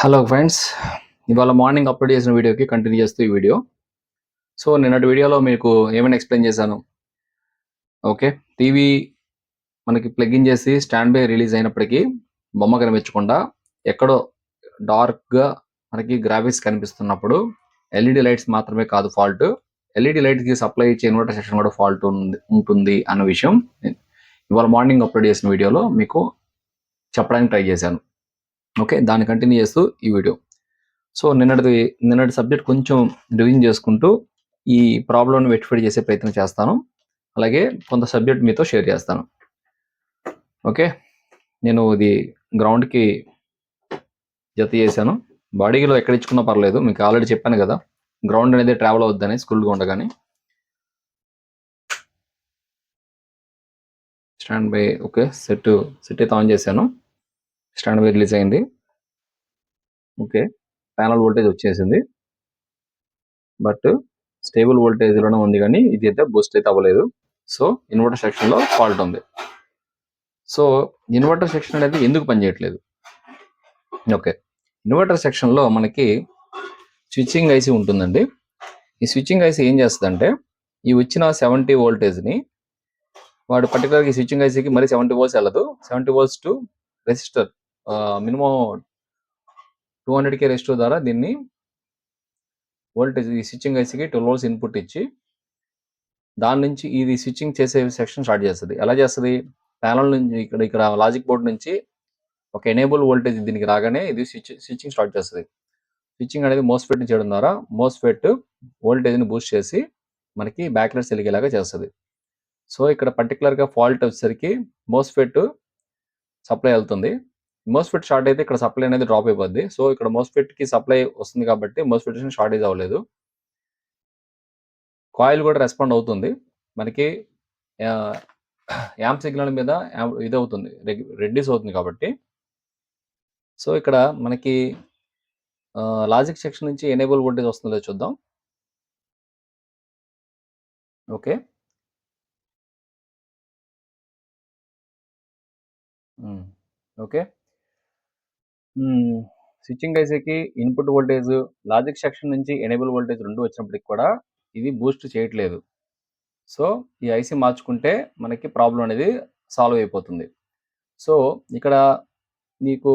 Hello friends ఇవాళ morning upload చేసిన వీడియోకి కంటిన్యూ చేస్తూ ఈ వీడియో సో నిన్నటి వీడియోలో మీకు ఏమైనా ఎక్స్ప్లెయిన్ చేశాను? ఓకే టీవీ మనకి ప్లగ్ ఇన్ చేసి స్టాండ్ బై రిలీజ్ అయినప్పటికీ బొమ్మ కనిపించకుండా ఎక్కడో డార్క్గా మనకి గ్రాఫిక్స్ కనిపిస్తున్నప్పుడు ఎల్ఈడి లైట్స్ మాత్రమే కాదు ఫాల్ట్ ఎల్ఈడి లైట్స్కి సప్లై ఇచ్చే ఇన్వర్టర్ సెక్షన్ కూడా ఫాల్ట్ ఉంటుంది అన్న విషయం ఇవాళ మార్నింగ్ అప్లోడ్ చేసిన వీడియోలో మీకు చెప్పడానికి ట్రై చేశాను. ఓకే దాన్ని కంటిన్యూ చేస్తూ ఈ వీడియో. సో నిన్నటిది నిన్నటి సబ్జెక్ట్ కొంచెం రివిజన్ చేసుకుంటూ ఈ ప్రాబ్లమ్ని వెటిఫై చేసే ప్రయత్నం చేస్తాను. అలాగే కొంత సబ్జెక్ట్ మీతో షేర్ చేస్తాను. ఓకే నేను ఇది గ్రౌండ్కి జత చేశాను. బాడీలో ఎక్కడ ఇచ్చుకున్నా పర్లేదు మీకు ఆల్రెడీ చెప్పాను కదా. గ్రౌండ్ అనేది ట్రావెల్ అవుద్దని స్కూల్గా ఉండగానే. Stand by okay set set అయితే ఆన్ చేశాను. స్టాండ్ మీద రిలీజ్ అయింది. ఓకే. ప్యానల్ వోల్టేజ్ వచ్చేసింది. బట్ స్టేబుల్ వోల్టేజ్లోనే ఉంది కానీ ఇది అయితే బూస్ట్ అయితే అవ్వలేదు. సో ఇన్వర్టర్ సెక్షన్లో ఫాల్ట్ ఉంది. సో ఇన్వర్టర్ సెక్షన్ అనేది ఎందుకు పనిచేయట్లేదు ఓకే. ఇన్వర్టర్ సెక్షన్లో మనకి స్విచ్చింగ్ ఐసి ఉంటుందండి. ఈ స్విచ్చింగ్ ఐసి ఏం చేస్తుందంటే ఈ వచ్చిన సెవెంటీ వోల్టేజ్ని వాడు పర్టికులర్గా ఈ స్విచ్చింగ్ ఐసీకి మరి సెవెంటీ వోల్ట్స్ వెళ్ళదు. Seventy volts to resistor. Minimum two hundred K resistor ద్వారా దీన్ని వోల్టేజ్ ఈ స్విచ్చింగ్ ఐసీకి ట్వెల్వ్ వోల్ట్స్ ఇన్పుట్ ఇచ్చి దాని నుంచి ఇది స్విచ్చింగ్ చేసే సెక్షన్ స్టార్ట్ చేస్తుంది. ఎలా చేస్తుంది? ప్యానల్ నుంచి ఇక్కడ ఇక్కడ లాజిక్ బోర్డ్ నుంచి ఒక ఎనేబుల్ వోల్టేజ్ దీనికి రాగానే ఇది స్విచ్ స్విచ్చింగ్ స్టార్ట్ చేస్తుంది. స్విచ్చింగ్ అనేది మోస్ఫెట్ చేయడం ద్వారా మోస్ఫెట్ వోల్టేజ్ని బూస్ట్ చేసి మనకి బ్యాక్లెట్స్ వెలిగేలాగా చేస్తుంది. సో ఇక్కడ పర్టికులర్గా ఫాల్ట్ వచ్చేసరికి మోస్ఫెట్ సప్లై వెళ్తుంది మోస్ఫెట్ షార్ట్ అయితే ఇక్కడ సప్లై అనేది డ్రాప్ అయిపోద్ది. సో ఇక్కడ మోస్ఫెట్కి సప్లై వస్తుంది కాబట్టి మోస్ఫెట్ షార్టేజ్ అవ్వలేదు. కాయిల్ కూడా రెస్పాండ్ అవుతుంది. మనకి యాంప్ సిగ్నల్ మీద ఇది అవుతుంది. రెడ్యూస్ అవుతుంది కాబట్టి. సో ఇక్కడ మనకి లాజిక్ సెక్షన్ నుంచి ఎనేబుల్ వోల్టేజ్ వస్తుందో చూద్దాం. Okay okay hmm. స్విచ్చింగ్ ఐసీకి ఇన్పుట్ వోల్టేజ్ లాజిక్ సెక్షన్ నుంచి ఎనేబుల్ వోల్టేజ్ రెండు వచ్చినప్పటికి కూడా ఇది బూస్ట్ చేయట్లేదు. సో ఈ ఐసీ మార్చుకుంటే మనకి ప్రాబ్లం అనేది సాల్వ్ అయిపోతుంది. సో ఇక్కడ నీకు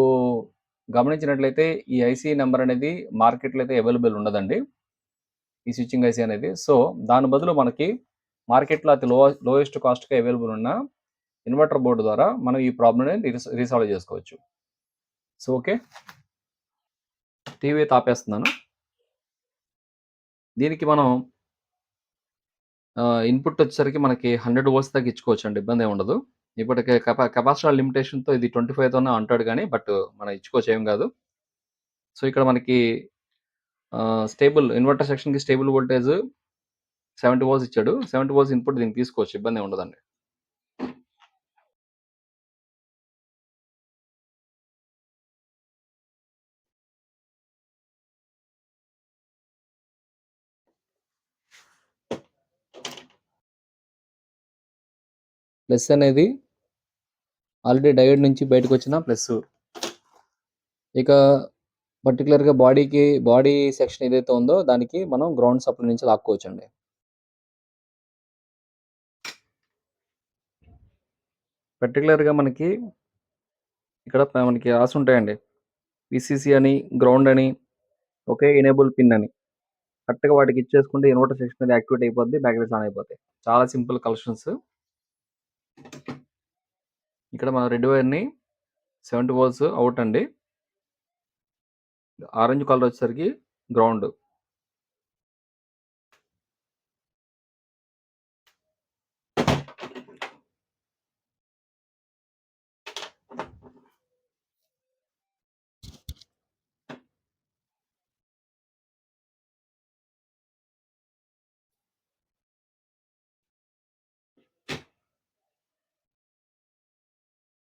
గమనించినట్లయితే ఈ ఐసీ నెంబర్ అనేది మార్కెట్లో అయితే అవైలబుల్ ఉండదండి. ఈ స్విచ్చింగ్ ఐసీ అనేది. సో దాని బదులు మనకి మార్కెట్లో అతి లో లోయెస్ట్ కాస్ట్గా అవైలబుల్ ఉన్న ఇన్వర్టర్ బోర్డు ద్వారా మనం ఈ ప్రాబ్లమ్ని రీసాల్వ్ చేసుకోవచ్చు. So okay. టీవీ తాపేస్తున్నాను. దీనికి మనం ఇన్పుట్ వచ్చేసరికి మనకి హండ్రెడ్ వోల్ట్స్ దాకా ఇచ్చుకోవచ్చు అండి ఇబ్బంది ఉండదు. ఇప్పటికే కెపా కెపాసిటీ లిమిటేషన్తో ఇది ట్వంటీ ఫైవ్తోనే అంటాడు కానీ బట్ మనం ఇచ్చుకోవచ్చు ఏం కాదు. సో ఇక్కడ మనకి స్టేబుల్ ఇన్వర్టర్ సెక్షన్కి స్టేబుల్ వోల్టేజ్ సెవెంటీ వోల్స్ ఇచ్చాడు. సెవెంటీ వోల్స్ ఇన్పుట్ దీనికి తీసుకోవచ్చు. ఇబ్బంది ఉండదండి. ప్లస్ అనేది ఆల్రెడీ డయోడ్ నుంచి బయటకు వచ్చిన ప్లస్. ఇక పర్టికులర్గా బాడీకి బాడీ సెక్షన్ ఏదైతే ఉందో దానికి మనం గ్రౌండ్ సప్లై నుంచి లాక్కోవచ్చు అండి పర్టికులర్గా మనకి ఇక్కడ మనకి రాసి ఉంటాయండి. పిసిసి అని గ్రౌండ్ అని ఒకే ఎనేబుల్ పిన్ అని. కరెక్ట్గా వాటికి ఇచ్చేసుకుంటే ఇన్వర్టర్ సెక్షన్ అనేది యాక్టివేట్ అయిపోద్ది బ్యాటరీస్ ఆన్ అయిపోతాయి చాలా సింపుల్ కలెక్షన్స్ ఇక్కడ మన రెడ్ వైర్ని సెవెంటీ వోల్స్ అవుట్ అండి. ఆరెంజ్ కలర్ వచ్చేసరికి ground.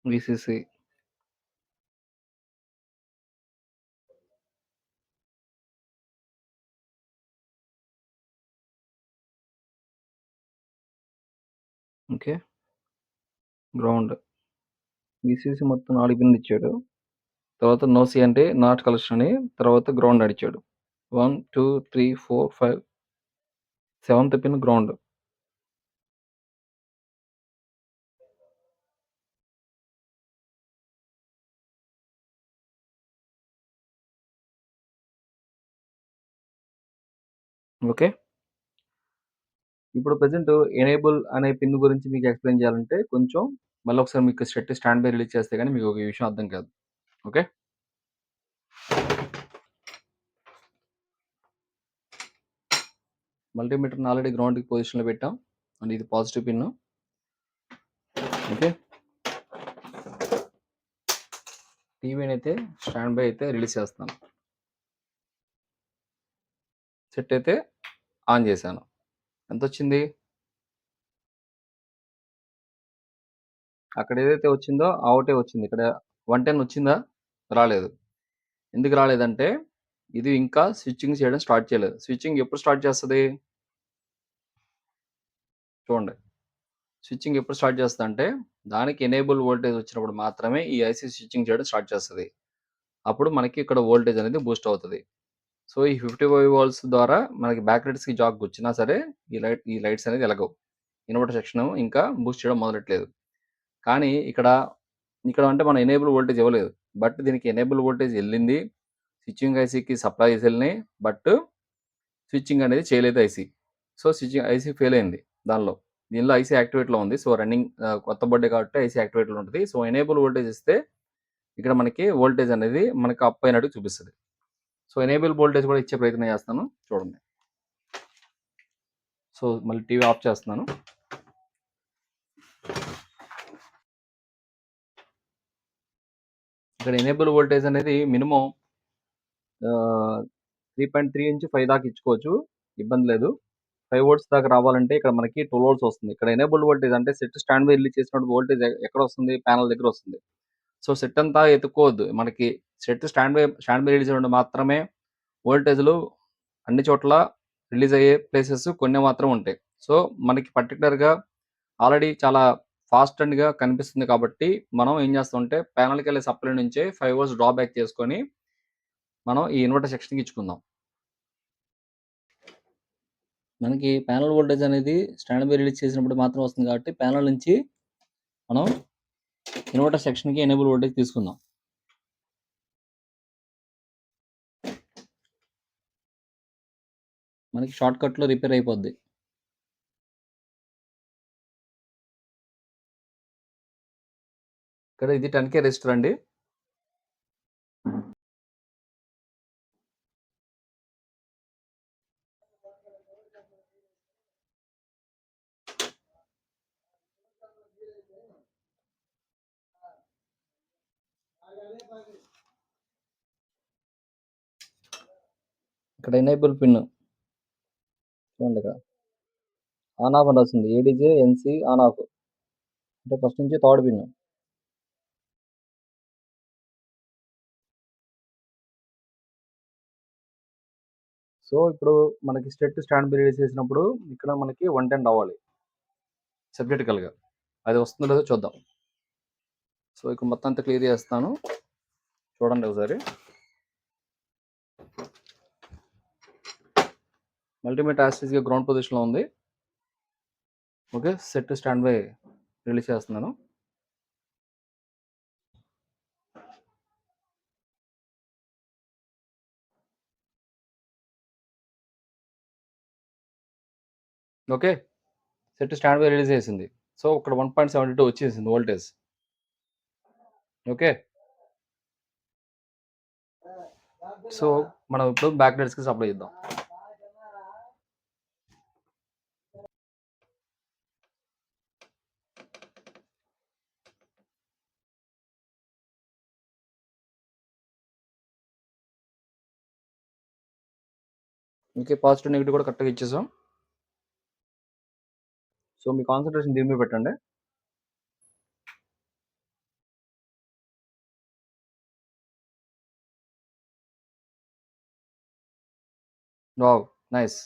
VCC okay ground VCC మొత్తం నాలుగు పిన్లు ఇచ్చాడు. తర్వాత నోసి అంటే నాట్ కలెక్షన్ అని తర్వాత ground అడిచాడు. One two three four five seventh pin ground. Okay. ఇప్పుడు ప్రెజెంట్ ఎనేబుల్ అనే పిన్ గురించి మీకు ఎక్స్ప్లెయిన్ చేయాలంటే కొంచెం మళ్ళీ ఒకసారి మీకు సెట్ స్టాండ్ బై రిలీజ్ చేస్తే కానీ మీకు ఒక విషయం అర్థం కాదు. ఓకే? మల్టీమీటర్ని ఆల్రెడీ గ్రౌండ్కి పొజిషన్లో పెట్టాం. అండ్ ఇది పాజిటివ్ పిన్. ఓకే? టీవీని అయితే స్టాండ్ బై అయితే రిలీజ్ చేస్తాను సెట్ అయితే ఆన్ చేశాను. ఎంత వచ్చింది అక్కడ ఏదైతే వచ్చిందో ఆ ఒకటే వచ్చింది. ఇక్కడ వన్ టెన్ వచ్చిందా? రాలేదు. ఎందుకు రాలేదంటే ఇది ఇంకా స్విచ్చింగ్ చేయడం స్టార్ట్ చేయలేదు. స్విచ్చింగ్ ఎప్పుడు స్టార్ట్ చేస్తుంది? చూడండి. స్విచ్చింగ్ ఎప్పుడు స్టార్ట్ చేస్తుంది అంటే దానికి ఎనేబుల్ వోల్టేజ్ వచ్చినప్పుడు మాత్రమే ఈ ఐసీ స్విచ్చింగ్ చేయడం స్టార్ట్ చేస్తుంది. అప్పుడు మనకి ఇక్కడ వోల్టేజ్ అనేది బూస్ట్ అవుతుంది. సో ఈ ఫిఫ్టీ ఫైవ్ వాల్స్ ద్వారా మనకి బ్యాక్ లైట్స్కి జాక్ వచ్చినా సరే ఈ లైట్ ఈ లైట్స్ అనేది ఎలగవు ఇన్వర్టర్ సెక్షన్ ఇంకా బూస్ట్ చేయడం మొదలట్లేదు కానీ ఇక్కడ ఇక్కడ అంటే మనం ఎనేబుల్ వోల్టేజ్ ఇవ్వలేదు. బట్ దీనికి ఎనేబుల్ వోల్టేజ్ వెళ్ళింది. స్విచ్చింగ్ ఐసీకి సప్లైస్ వెళ్ళినాయి. బట్ స్విచ్చింగ్ అనేది చేయలేదు IC. So switching IC fail అయింది దానిలో. దీనిలో ఐసీ యాక్టివేట్లో ఉంది. సో రన్నింగ్ కొత్త బర్త్డే కాబట్టి ఐసీ యాక్టివేట్లో ఉంటుంది. సో ఎనేబుల్ వోల్టేజ్ ఇస్తే ఇక్కడ మనకి వోల్టేజ్ అనేది మనకి అప్ అయినట్టు చూపిస్తుంది. సో ఎనేబుల్ వోల్టేజ్ కూడా ఇచ్చే ప్రయత్నం చేస్తాను. చూడండి. సో మళ్ళీ టీవీ ఆఫ్ చేస్తున్నాను. ఇక్కడ ఎనేబుల్ వోల్టేజ్ అనేది minimum three point three inch five దాకా ఇచ్చుకోవచ్చు. ఇబ్బంది లేదు. ఫైవ్ వోల్ట్స్ దాకా రావాలంటే ఇక్కడ మనకి టూ వోల్ట్స్ వస్తుంది. ఇక్కడ ఎనేబుల్ వోల్టేజ్ అంటే సెట్ స్టాండ్ బై రిలీజ్ చేసినప్పుడు వోల్టేజ్ ఎక్కడ వస్తుంది? ప్యానల్ దగ్గర వస్తుంది. సో సెట్ అంతా ఎత్తుక్కోవద్దు మనకి set stand by stand by release చేయడం మాత్రమే వోల్టేజ్లు అన్ని చోట్ల రిలీజ్ అయ్యే ప్లేసెస్ కొన్ని మాత్రం ఉంటాయి. సో మనకి పర్టికులర్గా ఆల్రెడీ చాలా ఫాస్ట్ అండ్గా కనిపిస్తుంది కాబట్టి మనం ఏం చేస్తామంటే ప్యానల్కి వెళ్ళే సప్లై నుంచే ఫైవ్ అవర్స్ డ్రా బ్యాక్ చేసుకొని మనం ఈ ఇన్వర్టర్ సెక్షన్కి ఇచ్చుకుందాం. మనకి ప్యానల్ వోల్టేజ్ అనేది స్టాండ్ బై రిలీజ్ చేసినప్పుడు మాత్రం వస్తుంది కాబట్టి ప్యానల్ నుంచి మనం ఇన్వర్టర్ సెక్షన్కి ఎనేబుల్ వోల్టేజ్ తీసుకుందాం. మనకి షార్ట్ కట్లో రిపేర్ అయిపోద్ది. ఇక్కడ ఇది టెన్ కే రెజిస్టర్ అండి. ఇక్కడ ఎనేబుల్ పిన్ చూడండి ఇక్కడ. ఆన్ ఆఫ్ అని వస్తుంది ఏడీజే ఎన్సీ ఆన్ ఆఫ్ అంటే ఫస్ట్ నుంచి థర్డ్ పిన్ సో ఇప్పుడు మనకి స్టెట్ స్టాండ్ బై రిలీజ్ చేసినప్పుడు ఇక్కడ మనకి వన్ టెన్ రావాలి. సబ్జెక్టికల్గా అది వస్తుందో లేదో చూద్దాం. సో ఇక మొత్తం అంతా క్లియర్ చేస్తాను. చూడండి ఒకసారి. మల్టీమీటర్ యాసిస్గా గ్రౌండ్ పొజిషన్లో ఉంది. Okay set stand by release చేస్తున్నాను. Okay set stand by release చేసింది. సో ఇక్కడ వన్ పాయింట్ సెవెంటీ టూ వచ్చేసింది వోల్టేజ్. ఓకే. సో మనం ఇప్పుడు బ్యాక్కి సప్లై చేద్దాం. ఇంకే పాజిటివ్ నెగిటివ్ కూడా కరెక్ట్గా ఇచ్చేసాం. సో మీ కాన్సన్ట్రేషన్ దీని మీద పెట్టండి. వావ్! నైస్.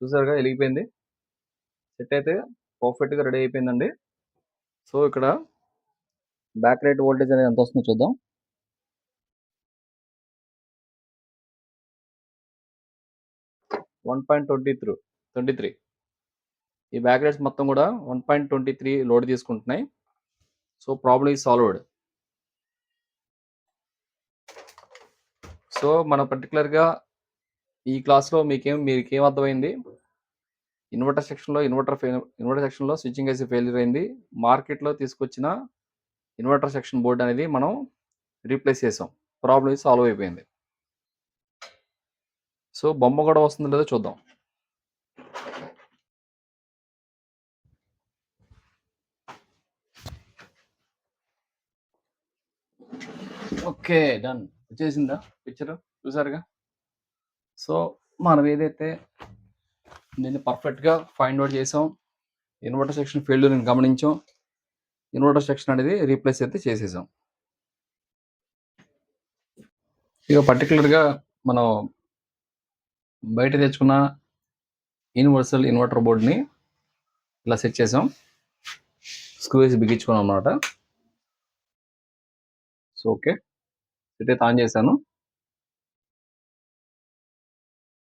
చూసారుగా వెలిగిపోయింది. సెట్ అయితే పర్ఫెక్ట్గా రెడీ అయిపోయిందండి. సో ఇక్కడ బ్యాక్ లైట్ వోల్టేజ్ అనేది ఎంత వస్తుందో చూద్దాం. One point twenty through twenty three. ఈ బ్యాక్ లైట్స్ మొత్తం కూడా one point twenty three load తీసుకుంటున్నాయి. So problem is solved. So మన పర్టికులర్గా ఈ క్లాస్లో మీకేం మీకేం అర్థమైంది? ఇన్వర్టర్ సెక్షన్లో ఇన్వర్టర్ ఫెయిల్ ఇన్వర్టర్ సెక్షన్లో స్విచ్చింగ్ అయితే ఫెయిల్యూర్ అయింది మార్కెట్లో తీసుకొచ్చిన ఇన్వర్టర్ సెక్షన్ బోర్డ్ అనేది మనం రీప్లేస్ చేసాం. ప్రాబ్లమ్ సాల్వ్ అయిపోయింది. సో బొమ్మ కూడా వస్తుందో లేదో చూద్దాం. Okay done. వచ్చేసిందా పిక్చర్? చూసారుగా? సో మనం ఏదైతే దీన్ని పర్ఫెక్ట్గా ఫైండ్ అవుట్ చేసాం ఇన్వర్టర్ సెక్షన్ ఫెయిల్యూర్ గమనించాం ఇన్వర్టర్ సెక్షన్ అనేది రీప్లేస్ అయితే చేసేసాం. ఇక పర్టికులర్గా మనం బయట తెచ్చుకున్న యూనివర్సల్ ఇన్వర్టర్ బోర్డ్ని ఇలా సెట్ చేసాం. స్క్రూ వేసి బిగించుకున్నాం అనమాట సో ఓకే. సెట్ అయితే ఆన్ చేశాను.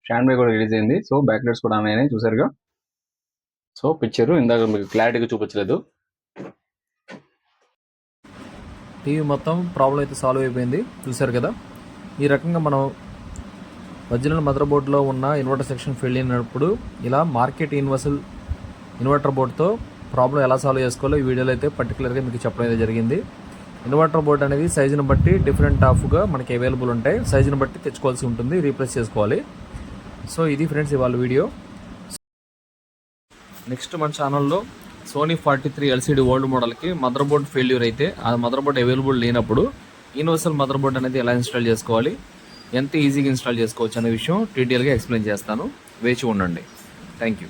స్టాండ్ బై కూడా రిలీజ్ అయింది. సో బ్యాక్ లైట్స్ కూడా ఆన్ అయినాయి చూసారుగా? సో పిక్చర్ ఇందాక మీకు క్లారిటీగా చూపించలేదు. టీవీ మొత్తం ప్రాబ్లం అయితే సాల్వ్ అయిపోయింది. చూసారు కదా? ఈ రకంగా మనం ఒరిజినల్ మదర్ బోర్డులో ఉన్న ఇన్వర్టర్ సెక్షన్ ఫెయిల్ అయినప్పుడు ఇలా మార్కెట్ యూనివర్సల్ ఇన్వర్టర్ బోర్డుతో ప్రాబ్లం ఎలా సాల్వ్ చేసుకోవాలో ఈ వీడియోలో అయితే పర్టికులర్గా మీకు చెప్పడం అయితే జరిగింది. ఇన్వర్టర్ బోర్డ్ అనేది సైజుని బట్టి డిఫరెంట్ ఆఫ్గా మనకి అవైలబుల్ ఉంటాయి. సైజుని బట్టి తెచ్చుకోవాల్సి ఉంటుంది. రీప్లేస్ చేసుకోవాలి. సో ఇది ఫ్రెండ్స్ ఇవాళ వీడియో. నెక్స్ట్ మన ఛానల్లో Sony forty three LCD old మోడల్కి mother board failure అయితే ఆ మదర్ బోర్డ్ అవైలబుల్ లేనప్పుడు యూనివర్సల్ మదర్ బోర్డ్ అనేది ఎలా ఇన్స్టాల్ చేసుకోవాలి ఎంత ఈజీగా ఇన్స్టాల్ చేసుకోవచ్చు అనే విషయం డీటెయిల్గా ఎక్స్ప్లెయిన్ చేస్తాను. వేచి ఉండండి. Thank you